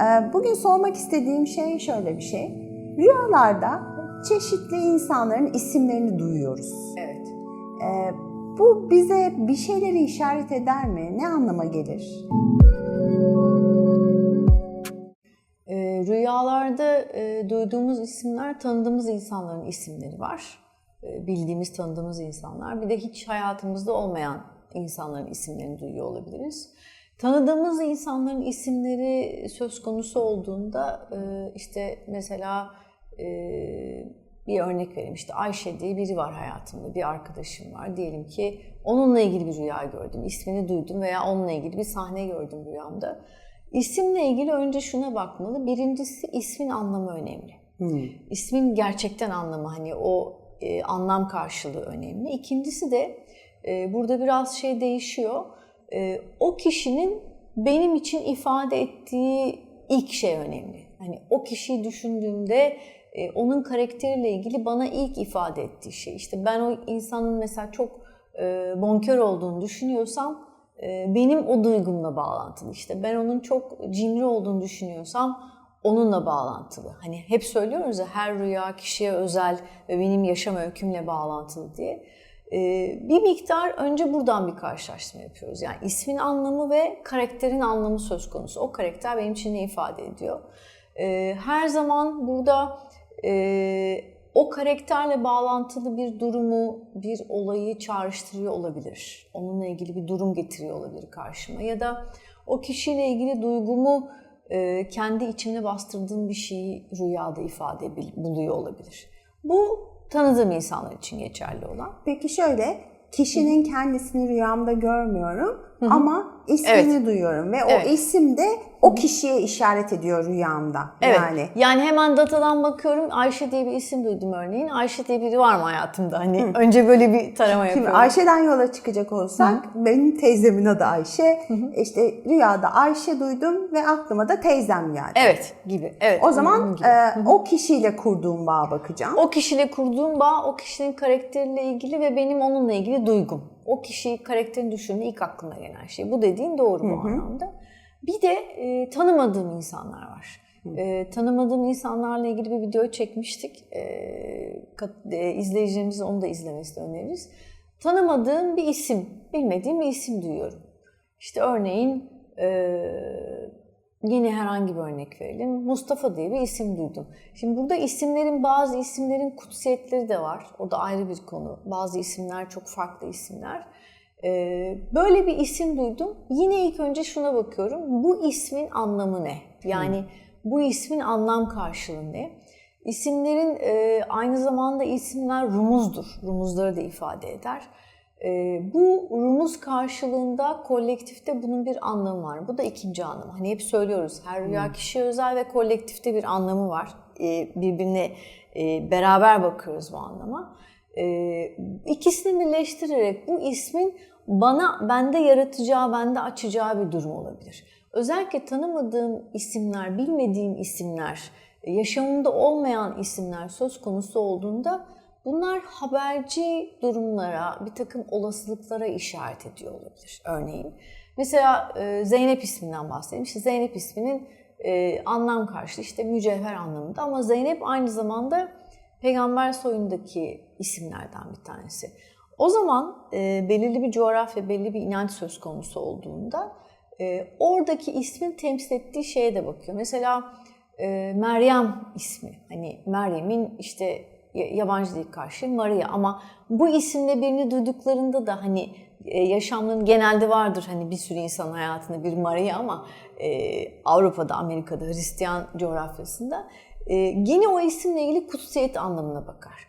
Ee, Bugün sormak istediğim şey şöyle bir şey. Rüyalarda çeşitli insanların isimlerini duyuyoruz. Evet. Ee, Bu bize bir şeyleri işaret eder mi? Ne anlama gelir? Ee, rüyalarda e, duyduğumuz isimler tanıdığımız insanların isimleri var. Bildiğimiz, tanıdığımız insanlar. Bir de hiç hayatımızda olmayan insanların isimlerini duyuyor olabiliriz. Tanıdığımız insanların isimleri söz konusu olduğunda e, işte mesela e, bir örnek vereyim işte Ayşe diye biri var hayatımda, bir arkadaşım var. Diyelim ki onunla ilgili bir rüya gördüm, ismini duydum veya onunla ilgili bir sahne gördüm rüyamda. İsimle ilgili önce şuna bakmalı. Birincisi ismin anlamı önemli. İsmin gerçekten anlamı hani o e, anlam karşılığı önemli. İkincisi de e, burada biraz şey değişiyor. E, o kişinin benim için ifade ettiği ilk şey önemli. Hani o kişiyi düşündüğümde e, onun karakteriyle ilgili bana ilk ifade ettiği şey. İşte ben o insanın mesela çok e, bonkör olduğunu düşünüyorsam benim o duygumla bağlantılı. İşte ben onun çok cimri olduğunu düşünüyorsam onunla bağlantılı. Hani hep söylüyoruz ya her rüya kişiye özel ve benim yaşam öykümle bağlantılı diye. E, bir miktar önce buradan bir karşılaştırma yapıyoruz. Yani ismin anlamı ve karakterin anlamı söz konusu. O karakter benim için ne ifade ediyor? E, her zaman burada e, o karakterle bağlantılı bir durumu, bir olayı çağrıştırıyor olabilir. Onunla ilgili bir durum getiriyor olabilir karşıma. Ya da o kişiyle ilgili duygumu e, kendi içimde bastırdığım bir şeyi rüyada ifade buluyor olabilir. Bu tanıdığım insanlar için geçerli olan. Peki şöyle, kişinin kendisini rüyamda görmüyorum ama ismini Evet. duyuyorum ve Evet. o isim de o kişiye işaret ediyor rüyamda. Evet. Yani Yani hemen datadan bakıyorum. Ayşe diye bir isim duydum örneğin. Ayşe diye biri var mı hayatımda? Hani önce böyle bir tarama Şimdi yapıyorum. Ayşe'den yola çıkacak olsak benim teyzemin adı Ayşe. İşte rüyada Ayşe duydum ve aklıma da teyzem geldi. Evet gibi. Evet. O zaman gibi. e, o kişiyle kurduğum bağa bakacağım. O kişiyle kurduğum bağ, o kişinin karakteriyle ilgili ve benim onunla ilgili duygum. O kişiyi, karakterini düşündüğümde ilk aklıma gelen şey. Bu dediğin doğru bu anlamda. Bir de e, tanımadığım insanlar var. E, tanımadığım insanlarla ilgili bir video çekmiştik. E, kat- e, izleyicilerimizin onu da izlemesini öneririz. Tanımadığım bir isim, bilmediğim bir isim duyuyorum. İşte örneğin e, yine herhangi bir örnek verelim. Mustafa diye bir isim duydum. Şimdi burada isimlerin bazı isimlerin kutsiyetleri de var. O da ayrı bir konu. Bazı isimler çok farklı isimler. Ee, böyle bir isim duydum. Yine ilk önce şuna bakıyorum. Bu ismin anlamı ne? Yani bu ismin anlam karşılığı ne? İsimlerin e, aynı zamanda isimler rumuzdur. Rumuzları da ifade eder. Ee, bu rumuz karşılığında kolektifte bunun bir anlamı var. Bu da ikinci anlamı. Hani hep söylüyoruz her rüya kişiye özel ve kolektifte bir anlamı var. Ee, birbirine e, beraber bakıyoruz bu anlama. Ee, ikisini birleştirerek bu ismin bana bende yaratacağı, bende açacağı bir durum olabilir. Özellikle tanımadığım isimler, bilmediğim isimler, yaşamımda olmayan isimler söz konusu olduğunda bunlar haberci durumlara, bir takım olasılıklara işaret ediyor olabilir örneğin. Mesela e, Zeynep isminden bahsedeyim. İşte Zeynep isminin e, anlam karşılığı işte mücevher anlamında ama Zeynep aynı zamanda peygamber soyundaki isimlerden bir tanesi. O zaman e, belirli bir coğrafya, belli bir inanç söz konusu olduğunda oradaki ismin temsil ettiği şeye de bakıyor. Mesela Meryem ismi, hani Meryem'in işte yabancı dil karşı Maria ama bu isimle birini duyduklarında da hani e, yaşamların genelde vardır hani bir sürü insan hayatında bir Maria ama e, Avrupa'da, Amerika'da, Hristiyan coğrafyasında e, yine o isimle ilgili kutsiyet anlamına bakar.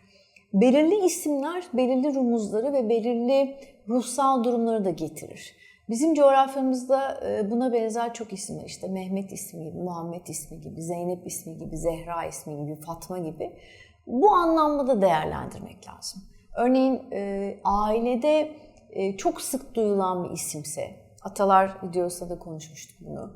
Belirli isimler belirli rumuzları ve belirli ruhsal durumları da getirir. Bizim coğrafyamızda e, buna benzer çok isimler işte Mehmet ismi gibi, Muhammed ismi gibi, Zeynep ismi gibi, Zehra ismi gibi, Fatma gibi. Bu anlamda da değerlendirmek lazım. Örneğin e, ailede e, çok sık duyulan bir isimse, atalar videosunda da konuşmuştuk bunu.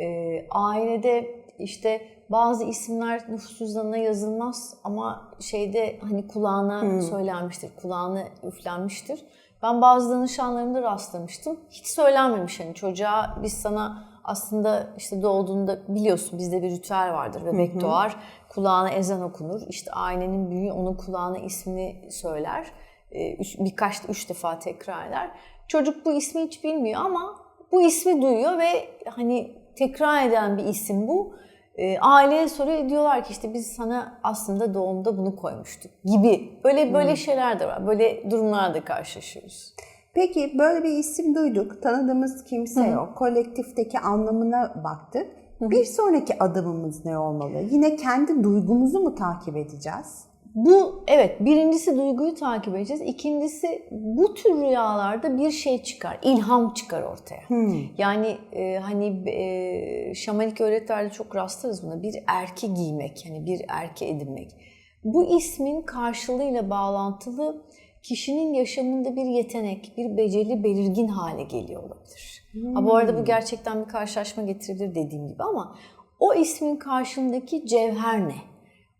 E, ailede işte bazı isimler nüfus cüzdanına yazılmaz ama şeyde hani kulağına söylenmiştir, kulağına üflenmiştir. Ben bazı danışanlarımda rastlamıştım. Hiç söylenmemiş hani çocuğa biz sana aslında işte doğduğunda biliyorsun bizde bir ritüel vardır. Bebek doğar, kulağına ezan okunur. İşte ailenin büyüğü onun kulağına ismini söyler. Ee, birkaç, üç defa tekrar eder. Çocuk bu ismi hiç bilmiyor ama bu ismi duyuyor ve hani tekrar eden bir isim bu. E, aileye soruyor diyorlar ki işte biz sana aslında doğumda bunu koymuştuk gibi. Böyle böyle şeyler de var. Böyle durumlarla karşılaşıyoruz. Peki böyle bir isim duyduk. Tanıdığımız kimse yok. Kolektifteki anlamına baktık. Bir sonraki adımımız ne olmalı? Yine kendi duygumuzu mu takip edeceğiz? Bu evet birincisi duyguyu takip edeceğiz. İkincisi bu tür rüyalarda bir şey çıkar, ilham çıkar ortaya. Yani e, hani e, şamanik öğretilerde çok rastlarız buna. Bir erke giymek, hani bir erke edinmek. Bu ismin karşılığıyla bağlantılı kişinin yaşamında bir yetenek, bir beceri belirgin hale geliyor olabilir. Ha, bu arada bu gerçekten bir karşılaşma getirebilir dediğim gibi ama o ismin karşındaki cevher ne?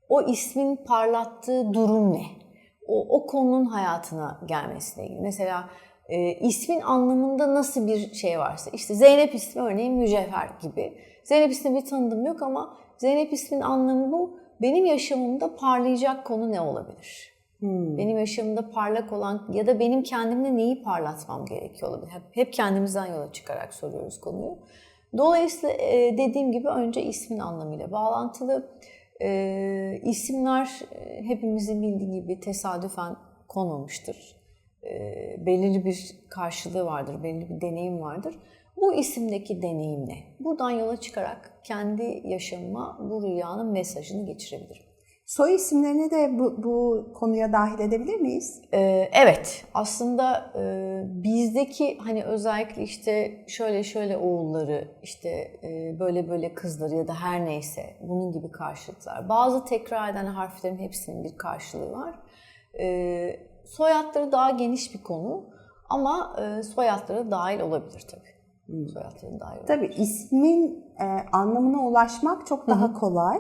o ismin parlattığı durum ne? O, o konunun hayatına gelmesine ilgili. Mesela e, ismin anlamında nasıl bir şey varsa. işte Zeynep ismi örneğin mücevher gibi. Zeynep ismi bir tanıdım yok ama Zeynep ismin anlamı bu. Benim yaşamımda parlayacak konu ne olabilir? Benim yaşamımda parlak olan ya da benim kendimde neyi parlatmam gerekiyor olabilir? Hep, hep kendimizden yola çıkarak soruyoruz konuyu. Dolayısıyla e, dediğim gibi önce ismin anlamıyla bağlantılı. E, isimler e, hepimizin bildiği gibi tesadüfen konmamıştır. E, belirli bir karşılığı vardır, belirli bir deneyim vardır. Bu isimdeki deneyim ne? Buradan yola çıkarak kendi yaşamıma bu rüyanın mesajını geçirebilirim. Soy isimlerini de bu, bu konuya dahil edebilir miyiz? Ee, evet, aslında e, bizdeki hani özellikle işte şöyle şöyle oğulları, işte e, böyle böyle kızları ya da her neyse bunun gibi karşılıklar. Bazı tekrar eden harflerin hepsinin bir karşılığı var. E, soyadları daha geniş bir konu ama e, soyadları dahil olabilir tabii. Soyadları dahil olabilir. Tabii ismin e, anlamına ulaşmak çok daha kolay.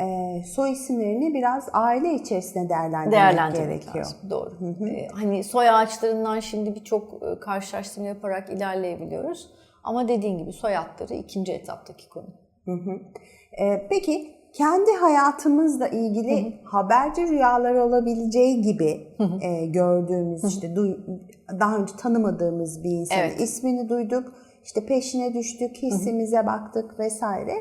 E, soy isimlerini biraz aile içerisinde değerlendirmek değerlendirmek gerekiyor. lazım. Doğru. Ee, hani soy ağaçlarından şimdi birçok e, karşılaştırma yaparak ilerleyebiliyoruz. Ama dediğin gibi soy adları ikinci etaptaki konu. E, peki kendi hayatımızla ilgili haberci rüyalar olabileceği gibi e, gördüğümüz işte duy- daha önce tanımadığımız bir insanın Evet. ismini duyduk, işte peşine düştük, hissimize baktık vesaire.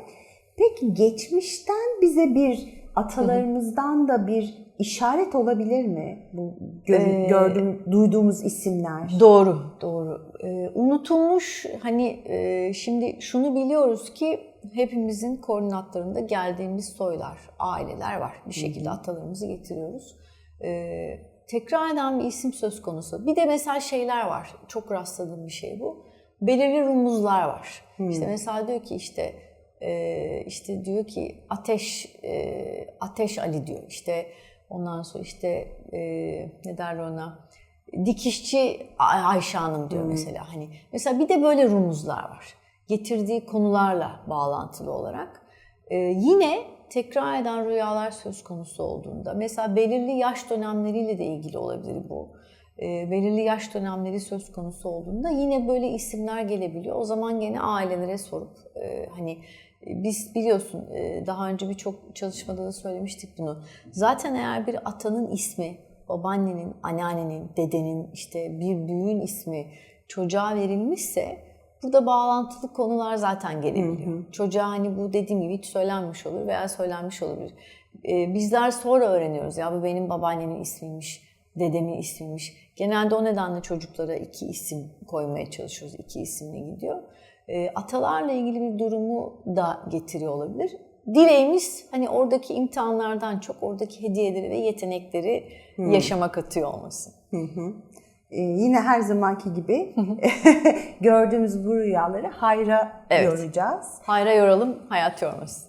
Peki geçmişten bize bir atalarımızdan da bir işaret olabilir mi bu gö- gördüğüm, duyduğumuz isimler? Doğru, doğru. Ee, unutulmuş hani e, şimdi şunu biliyoruz ki hepimizin koordinatlarında geldiğimiz soylar, aileler var. Bir şekilde atalarımızı getiriyoruz. Ee, tekrar eden bir isim söz konusu. Bir de mesela şeyler var. Çok rastladığım bir şey bu. Belirli rumuzlar var. İşte mesela diyor ki işte e, işte diyor ki ateş e, ateş Ali diyor. İşte ondan sonra işte e, ne derler ona dikişçi Ay- Ayşe Hanım diyor mesela. Hani mesela bir de böyle rumuzlar var. Getirdiği konularla bağlantılı olarak. Ee, yine tekrar eden rüyalar söz konusu olduğunda mesela belirli yaş dönemleriyle de ilgili olabilir bu. Ee, belirli yaş dönemleri söz konusu olduğunda yine böyle isimler gelebiliyor. O zaman gene ailelere sorup e, hani e, biz biliyorsun e, daha önce birçok çalışmada da söylemiştik bunu. Zaten eğer bir atanın ismi babaannenin, anneannenin, dedenin, işte bir büyüğün ismi çocuğa verilmişse burada bağlantılı konular zaten gelebiliyor. Çocuğa hani bu dediğim gibi hiç söylenmiş olur veya söylenmiş olabilir. Bizler sonra öğreniyoruz ya bu benim babaannemin ismiymiş, dedemin ismiymiş. Genelde o nedenle çocuklara iki isim koymaya çalışıyoruz. iki isimle gidiyor. Ee, atalarla ilgili bir durumu da getiriyor olabilir. Dileğimiz hani oradaki imtihanlardan çok oradaki hediyeleri ve yetenekleri yaşama katıyor olması. Ee, yine her zamanki gibi gördüğümüz bu rüyaları hayra Evet. yoracağız. Hayra yoralım, hayat yormasın.